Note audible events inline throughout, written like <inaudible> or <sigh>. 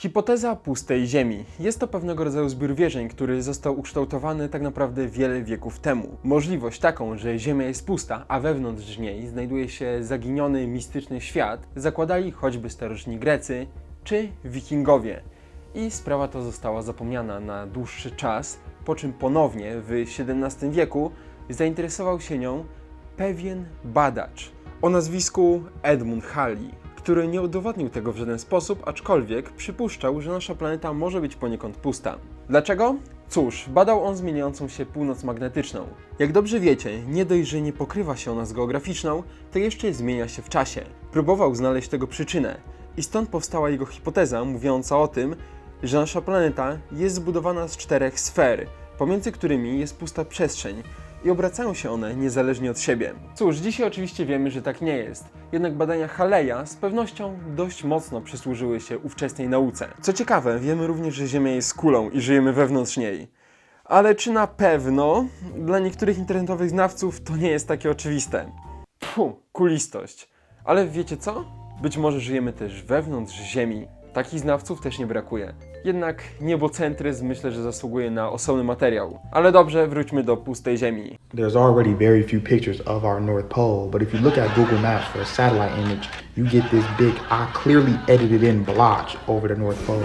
Hipoteza pustej Ziemi. Jest to pewnego rodzaju zbiór wierzeń, który został ukształtowany tak naprawdę wiele wieków temu. Możliwość taką, że Ziemia jest pusta, a wewnątrz niej znajduje się zaginiony, mistyczny świat, zakładali choćby starożytni Grecy czy Wikingowie. I sprawa ta została zapomniana na dłuższy czas, po czym ponownie w XVII wieku zainteresował się nią pewien badacz o nazwisku Edmund Halley, który nie udowodnił tego w żaden sposób, aczkolwiek przypuszczał, że nasza planeta może być poniekąd pusta. Dlaczego? Cóż, badał on zmieniającą się północ magnetyczną. Jak dobrze wiecie, nie dość, że nie pokrywa się ona z geograficzną, to jeszcze zmienia się w czasie. Próbował znaleźć tego przyczynę i stąd powstała jego hipoteza mówiąca o tym, że nasza planeta jest zbudowana z czterech sfer, pomiędzy którymi jest pusta przestrzeń i obracają się one niezależnie od siebie. Cóż, dzisiaj oczywiście wiemy, że tak nie jest. Jednak badania Haleja z pewnością dość mocno przysłużyły się ówczesnej nauce. Co ciekawe, wiemy również, że Ziemia jest kulą i żyjemy wewnątrz niej. Ale czy na pewno? Dla niektórych internetowych znawców to nie jest takie oczywiste. Puh, kulistość. Ale wiecie co? Być może żyjemy też wewnątrz Ziemi. Takich znawców też nie brakuje. Jednak niebocentryzm myślę, że zasługuje na osobny materiał. Ale dobrze, wróćmy do pustej Ziemi. There's already very few pictures of our North Pole, but if you look at Google Maps for a satellite image, you get this big, I clearly edited in blotch over the North Pole.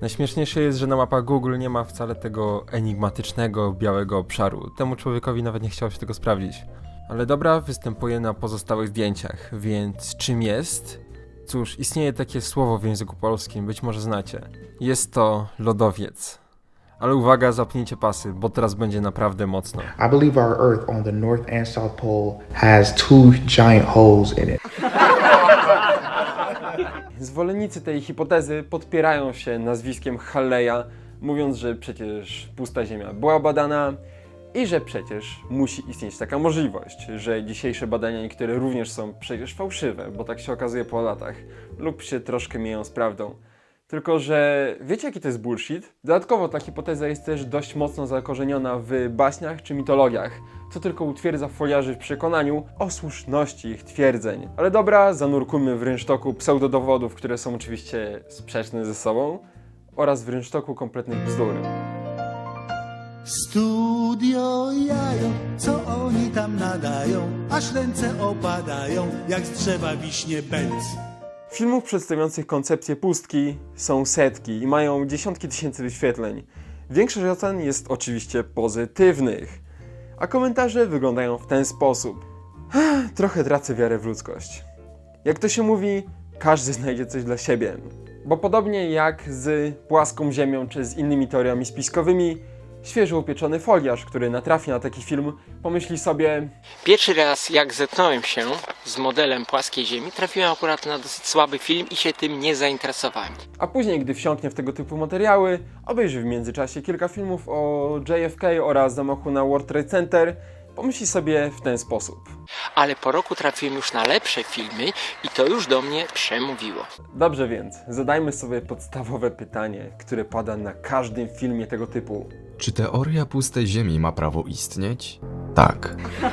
Najśmieszniejsze jest, że na mapach Google nie ma wcale tego enigmatycznego białego obszaru. Temu człowiekowi nawet nie chciało się tego sprawdzić. Ale dobra, występuje na pozostałych zdjęciach, więc czym jest? Cóż, istnieje takie słowo w języku polskim, być może znacie. Jest to lodowiec. Ale uwaga, zapnijcie pasy, bo teraz będzie naprawdę mocno. I believe our Earth on the North and South Pole has two giant holes in it. <laughs> Zwolennicy tej hipotezy podpierają się nazwiskiem Halleja, mówiąc, że przecież pusta Ziemia była badana i że przecież musi istnieć taka możliwość, że dzisiejsze badania niektóre również są przecież fałszywe, bo tak się okazuje po latach, lub się troszkę mijają z prawdą. Tylko, że wiecie jaki to jest bullshit? Dodatkowo ta hipoteza jest też dość mocno zakorzeniona w baśniach czy mitologiach, co tylko utwierdza foliarzy w przekonaniu o słuszności ich twierdzeń. Ale dobra, zanurkujmy w rynsztoku pseudodowodów, które są oczywiście sprzeczne ze sobą, oraz w rynsztoku kompletnych bzdur. Studio jajo, co oni tam nadają, aż ręce opadają, jak z drzewa wiśnie bęc. Filmów przedstawiających koncepcję pustki są setki i mają dziesiątki tysięcy wyświetleń. Większość ocen jest oczywiście pozytywnych, a komentarze wyglądają w ten sposób. Trochę tracę wiarę w ludzkość. Jak to się mówi, każdy znajdzie coś dla siebie. Bo podobnie jak z płaską ziemią czy z innymi teoriami spiskowymi, świeżo upieczony foliarz, który natrafi na taki film, pomyśli sobie, Pierwszy raz jak zetknąłem się z modelem płaskiej ziemi, trafiłem akurat na dosyć słaby film i się tym nie zainteresowałem. A później, gdy wsiąknie w tego typu materiały, obejrzy w międzyczasie kilka filmów o JFK oraz zamachu na World Trade Center, pomyśli sobie w ten sposób. Ale po roku trafiłem już na lepsze filmy i to już do mnie przemówiło. Dobrze więc, zadajmy sobie podstawowe pytanie, które pada na każdym filmie tego typu. Czy teoria pustej Ziemi ma prawo istnieć? Tak. <laughs>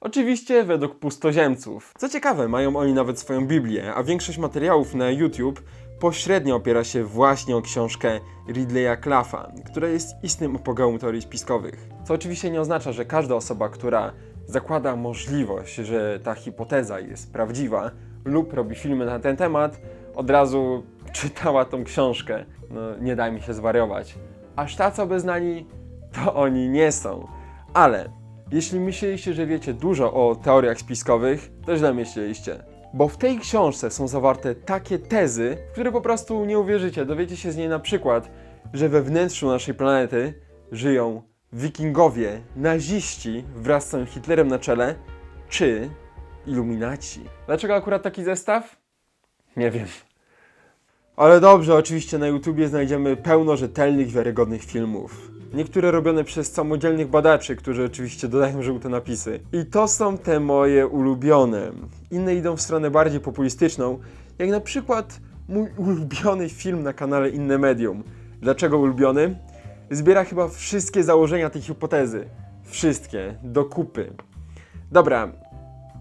Oczywiście według pustoziemców. Co ciekawe, mają oni nawet swoją Biblię, a większość materiałów na YouTube pośrednio opiera się właśnie o książkę Ridleya Claffa, która jest istnym apogeum teorii spiskowych. Co oczywiście nie oznacza, że każda osoba, która zakłada możliwość, że ta hipoteza jest prawdziwa lub robi filmy na ten temat, od razu <laughs> czytała tą książkę. No nie daj mi się zwariować. Aż tacy beznani to oni nie są. Ale jeśli myśleliście, że wiecie dużo o teoriach spiskowych, to źle myśleliście. Bo w tej książce są zawarte takie tezy, w które po prostu nie uwierzycie. Dowiecie się z niej na przykład, że we wnętrzu naszej planety żyją wikingowie, naziści wraz z Hitlerem na czele, czy iluminaci. Dlaczego akurat taki zestaw? Nie wiem. Ale dobrze, oczywiście na YouTubie znajdziemy pełno rzetelnych, wiarygodnych filmów. Niektóre robione przez samodzielnych badaczy, którzy oczywiście dodają żółte napisy. I to są te moje ulubione. Inne idą w stronę bardziej populistyczną, jak na przykład mój <laughs> ulubiony film na kanale Inne Medium. Dlaczego ulubiony? Zbiera chyba wszystkie założenia tej hipotezy. Wszystkie, do kupy. Dobra,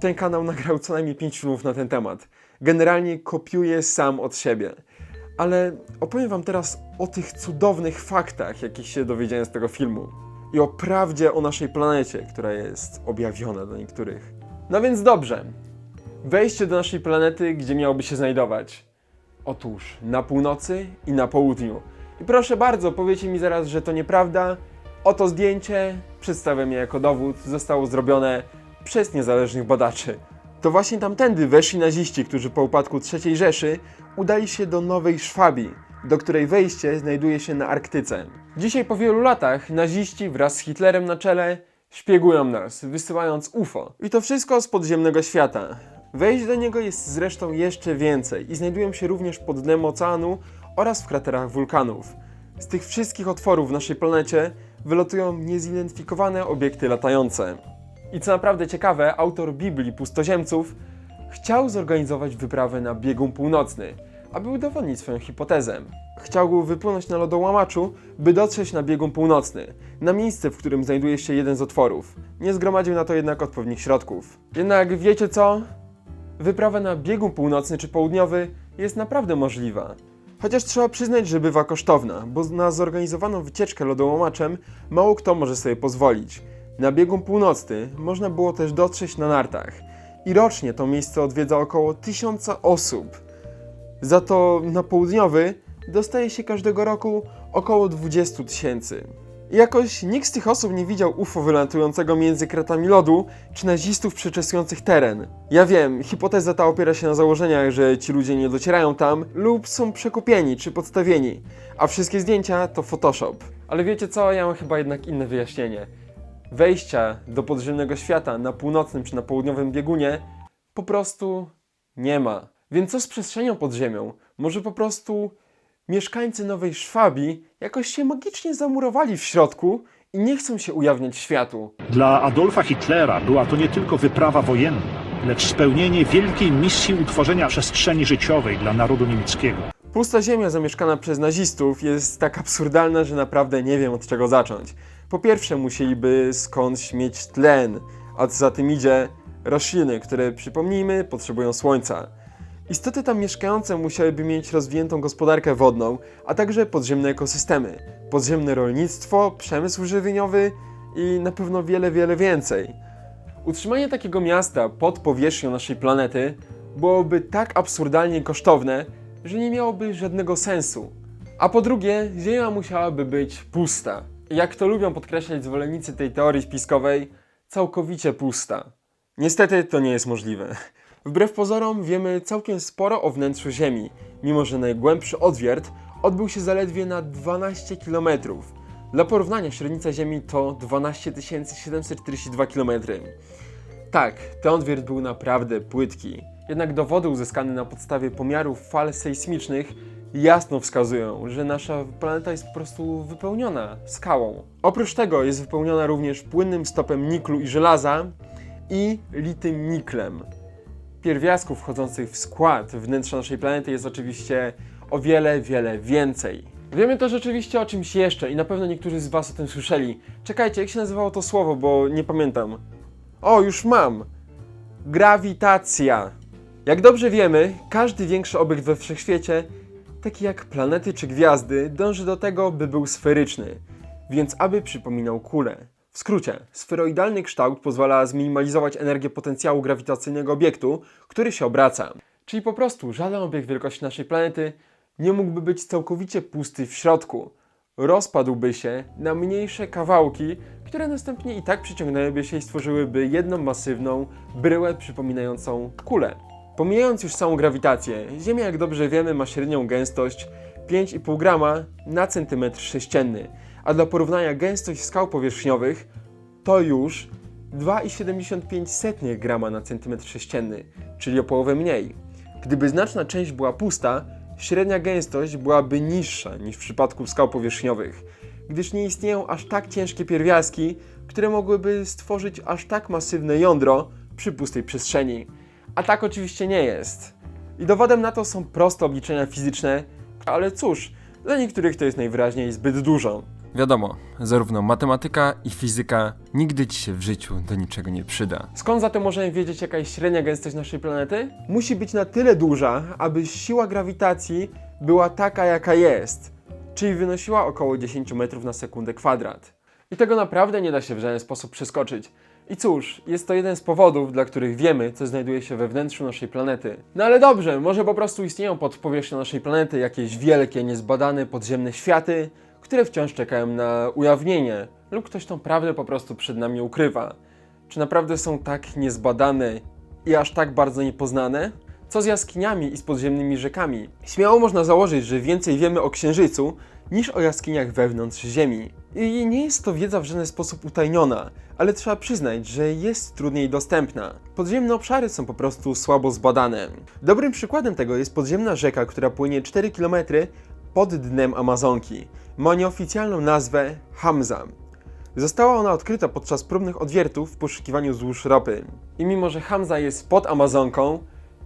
ten kanał nagrał co najmniej 5 filmów na ten temat. Generalnie kopiuje sam od siebie. Ale opowiem Wam teraz o tych cudownych faktach, jakich się dowiedziałem z tego filmu. I o prawdzie o naszej planecie, która jest objawiona dla niektórych. No więc dobrze. Wejście do naszej planety, gdzie miałoby się znajdować. Otóż na północy i na południu. I proszę bardzo, powiecie mi zaraz, że to nieprawda. Oto zdjęcie, przedstawiam je jako dowód, zostało zrobione przez niezależnych badaczy. To właśnie tamtędy weszli naziści, którzy po upadku III Rzeszy udali się do Nowej Szwabii, do której wejście znajduje się na Arktyce. Dzisiaj po wielu latach naziści wraz z Hitlerem na czele szpiegują nas, wysyłając UFO. I to wszystko z podziemnego świata. Wejść do niego jest zresztą jeszcze więcej i znajdują się również pod dnem oceanu oraz w kraterach wulkanów. Z tych wszystkich otworów w naszej planecie wylatują niezidentyfikowane obiekty latające. I co naprawdę ciekawe, autor Biblii Pustoziemców chciał zorganizować wyprawę na biegun północny, aby udowodnić swoją hipotezę. Chciał wypłynąć na lodołamaczu, by dotrzeć na biegun północny, na miejsce, w którym znajduje się jeden z otworów. Nie zgromadził na to jednak odpowiednich środków. Jednak wiecie co? Wyprawa na biegun północny czy południowy jest naprawdę możliwa. Chociaż trzeba przyznać, że bywa kosztowna, bo na zorganizowaną wycieczkę lodołamaczem mało kto może sobie pozwolić. Na biegun północny można było też dotrzeć na nartach i rocznie to miejsce odwiedza około tysiąca osób. Za to na południowy dostaje się każdego roku około 20 tysięcy. Jakoś nikt z tych osób nie widział UFO wylatującego między kratami lodu, czy nazistów przeczesujących teren. Ja wiem, hipoteza ta opiera się na założeniach, że ci ludzie nie docierają tam lub są przekupieni czy podstawieni, a wszystkie zdjęcia to Photoshop. Ale wiecie co, ja mam chyba jednak inne wyjaśnienie. Wejścia do podziemnego świata na północnym czy na południowym biegunie po prostu nie ma. Więc co z przestrzenią pod ziemią? Może po prostu mieszkańcy Nowej Szwabii jakoś się magicznie zamurowali w środku i nie chcą się ujawniać światu. Dla Adolfa Hitlera była to nie tylko wyprawa wojenna, lecz spełnienie wielkiej misji utworzenia przestrzeni życiowej dla narodu niemieckiego. Pusta ziemia zamieszkana przez nazistów jest tak absurdalna, że naprawdę nie wiem od czego zacząć. Po pierwsze musieliby skądś mieć tlen, a co za tym idzie rośliny, które przypomnijmy potrzebują słońca. Istoty tam mieszkające musiałyby mieć rozwiniętą gospodarkę wodną, a także podziemne ekosystemy, podziemne rolnictwo, przemysł żywieniowy i na pewno wiele, wiele więcej. Utrzymanie takiego miasta pod powierzchnią naszej planety byłoby tak absurdalnie kosztowne, że nie miałoby żadnego sensu. A po drugie, Ziemia musiałaby być pusta. Jak to lubią podkreślać zwolennicy tej teorii spiskowej, całkowicie pusta. Niestety to nie jest możliwe. Wbrew pozorom wiemy całkiem sporo o wnętrzu Ziemi, mimo że najgłębszy odwiert odbył się zaledwie na 12 km. Dla porównania średnica Ziemi to 12 742 km. Tak, ten odwiert był naprawdę płytki. Jednak dowody uzyskane na podstawie pomiarów fal sejsmicznych jasno wskazują, że nasza planeta jest po prostu wypełniona skałą. Oprócz tego jest wypełniona również płynnym stopem niklu i żelaza i litym niklem. Pierwiastków wchodzących w skład wnętrza naszej planety jest oczywiście o wiele, wiele więcej. Wiemy też oczywiście o czymś jeszcze i na pewno niektórzy z Was o tym słyszeli. Czekajcie, jak się nazywało to słowo, bo nie pamiętam. O, już mam! Grawitacja. Jak dobrze wiemy, każdy większy obiekt we wszechświecie, taki jak planety czy gwiazdy, dąży do tego, by był sferyczny, więc aby przypominał kulę. W skrócie, sferoidalny kształt pozwala zminimalizować energię potencjału grawitacyjnego obiektu, który się obraca. Czyli po prostu żaden obiekt wielkości naszej planety nie mógłby być całkowicie pusty w środku. Rozpadłby się na mniejsze kawałki, które następnie i tak przyciągnęłyby się i stworzyłyby jedną masywną bryłę przypominającą kulę. Pomijając już samą grawitację, Ziemia, jak dobrze wiemy, ma średnią gęstość 5,5 grama na centymetr sześcienny, a dla porównania gęstość skał powierzchniowych to już 2,75 grama na centymetr sześcienny, czyli o połowę mniej. Gdyby znaczna część była pusta, średnia gęstość byłaby niższa niż w przypadku skał powierzchniowych, gdyż nie istnieją aż tak ciężkie pierwiastki, które mogłyby stworzyć aż tak masywne jądro przy pustej przestrzeni. A tak oczywiście nie jest. I dowodem na to są proste obliczenia fizyczne, ale cóż, dla niektórych to jest najwyraźniej zbyt dużo. Wiadomo, zarówno matematyka i fizyka nigdy ci się w życiu do niczego nie przyda. Skąd zatem możemy wiedzieć, jaka jest średnia gęstość naszej planety? Musi być na tyle duża, aby siła grawitacji była taka, jaka jest, czyli wynosiła około 10 metrów na sekundę kwadrat. I tego naprawdę nie da się w żaden sposób przeskoczyć. I cóż, jest to jeden z powodów, dla których wiemy, co znajduje się we wnętrzu naszej planety. No ale dobrze, może po prostu istnieją pod powierzchnią naszej planety jakieś wielkie, niezbadane podziemne światy, które wciąż czekają na ujawnienie, lub ktoś tą prawdę po prostu przed nami ukrywa. Czy naprawdę są tak niezbadane i aż tak bardzo niepoznane? Co z jaskiniami i z podziemnymi rzekami? Śmiało można założyć, że więcej wiemy o Księżycu niż o jaskiniach wewnątrz Ziemi. I nie jest to wiedza w żaden sposób utajniona, ale trzeba przyznać, że jest trudniej dostępna. Podziemne obszary są po prostu słabo zbadane. Dobrym przykładem tego jest podziemna rzeka, która płynie 4 km pod dnem Amazonki. Ma nieoficjalną nazwę Hamza. Została ona odkryta podczas próbnych odwiertów w poszukiwaniu złóż ropy. I mimo, że Hamza jest pod Amazonką,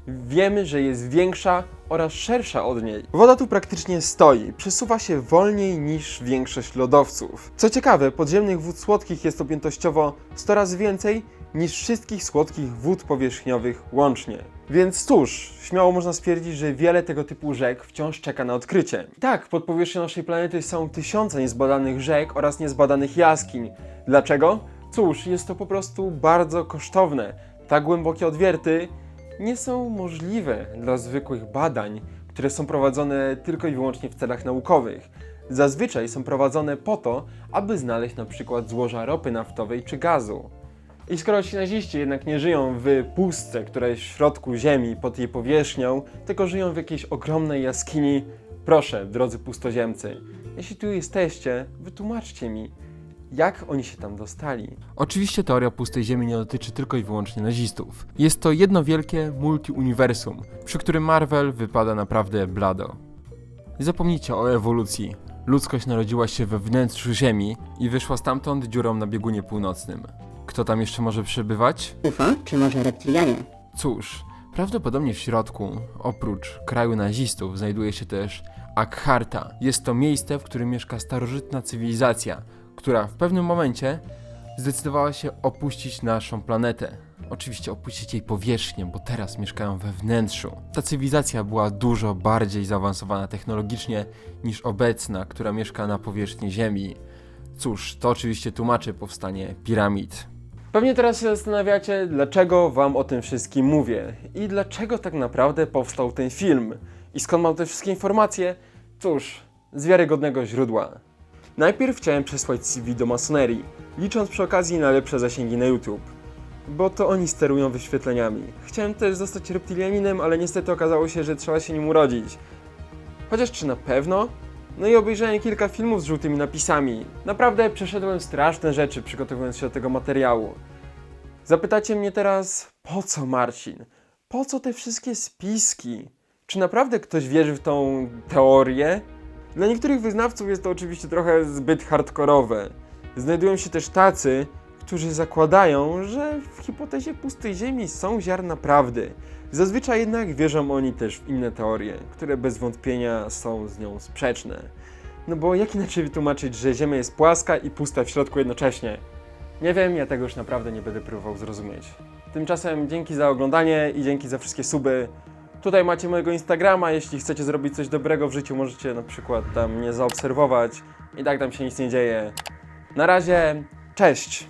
wiemy, że jest większa oraz szersza od niej. Woda tu praktycznie stoi, przesuwa się wolniej niż większość lodowców. Co ciekawe, podziemnych wód słodkich jest objętościowo 100 razy więcej niż wszystkich słodkich wód powierzchniowych łącznie. Więc cóż, śmiało można stwierdzić, że wiele tego typu rzek wciąż czeka na odkrycie. Tak, pod powierzchnią naszej planety są tysiące niezbadanych rzek oraz niezbadanych jaskiń. Dlaczego? Cóż, jest to po prostu bardzo kosztowne. Tak głębokie odwierty nie są możliwe dla zwykłych badań, które są prowadzone tylko i wyłącznie w celach naukowych. Zazwyczaj są prowadzone po to, aby znaleźć na przykład złoża ropy naftowej czy gazu. I skoro ci naziści jednak nie żyją w pustce, która jest w środku ziemi, pod jej powierzchnią, tylko żyją w jakiejś ogromnej jaskini, proszę, drodzy pustoziemcy, jeśli tu jesteście, wytłumaczcie mi, jak oni się tam dostali. Oczywiście teoria pustej ziemi nie dotyczy tylko i wyłącznie nazistów. Jest to jedno wielkie multiuniwersum, przy którym Marvel wypada naprawdę blado. Nie zapomnijcie o ewolucji. Ludzkość narodziła się we wnętrzu Ziemi i wyszła stamtąd dziurą na biegunie północnym. Kto tam jeszcze może przebywać? UFO, czy może reptilianie? Cóż, prawdopodobnie w środku, oprócz kraju nazistów, znajduje się też Akharta. Jest to miejsce, w którym mieszka starożytna cywilizacja, która w pewnym momencie zdecydowała się opuścić naszą planetę. Oczywiście opuścić jej powierzchnię, bo teraz mieszkają we wnętrzu. Ta cywilizacja była dużo bardziej zaawansowana technologicznie niż obecna, która mieszka na powierzchni Ziemi. Cóż, to oczywiście tłumaczy powstanie piramid. Pewnie teraz się zastanawiacie, dlaczego wam o tym wszystkim mówię i dlaczego tak naprawdę powstał ten film i skąd mam te wszystkie informacje? Cóż, z wiarygodnego źródła. Najpierw chciałem przesłać CV do masonerii, licząc przy okazji na lepsze zasięgi na YouTube, bo to oni sterują wyświetleniami. Chciałem też zostać reptilianinem, ale niestety okazało się, że trzeba się nim urodzić. Chociaż czy na pewno? No i obejrzałem kilka filmów z żółtymi napisami. Naprawdę przeszedłem straszne rzeczy przygotowując się do tego materiału. Zapytacie mnie teraz, po co Marcin? Po co te wszystkie spiski? Czy naprawdę ktoś wierzy w tą teorię? Dla niektórych wyznawców jest to oczywiście trochę zbyt hardkorowe. Znajdują się też tacy, którzy zakładają, że w hipotezie pustej ziemi są ziarna prawdy. Zazwyczaj jednak wierzą oni też w inne teorie, które bez wątpienia są z nią sprzeczne. No bo jak inaczej wytłumaczyć, że Ziemia jest płaska i pusta w środku jednocześnie? Nie wiem, ja tego już naprawdę nie będę próbował zrozumieć. Tymczasem dzięki za oglądanie i dzięki za wszystkie suby. Tutaj macie mojego Instagrama, jeśli chcecie zrobić coś dobrego w życiu, możecie na przykład tam mnie zaobserwować. I tak tam się nic nie dzieje. Na razie, cześć!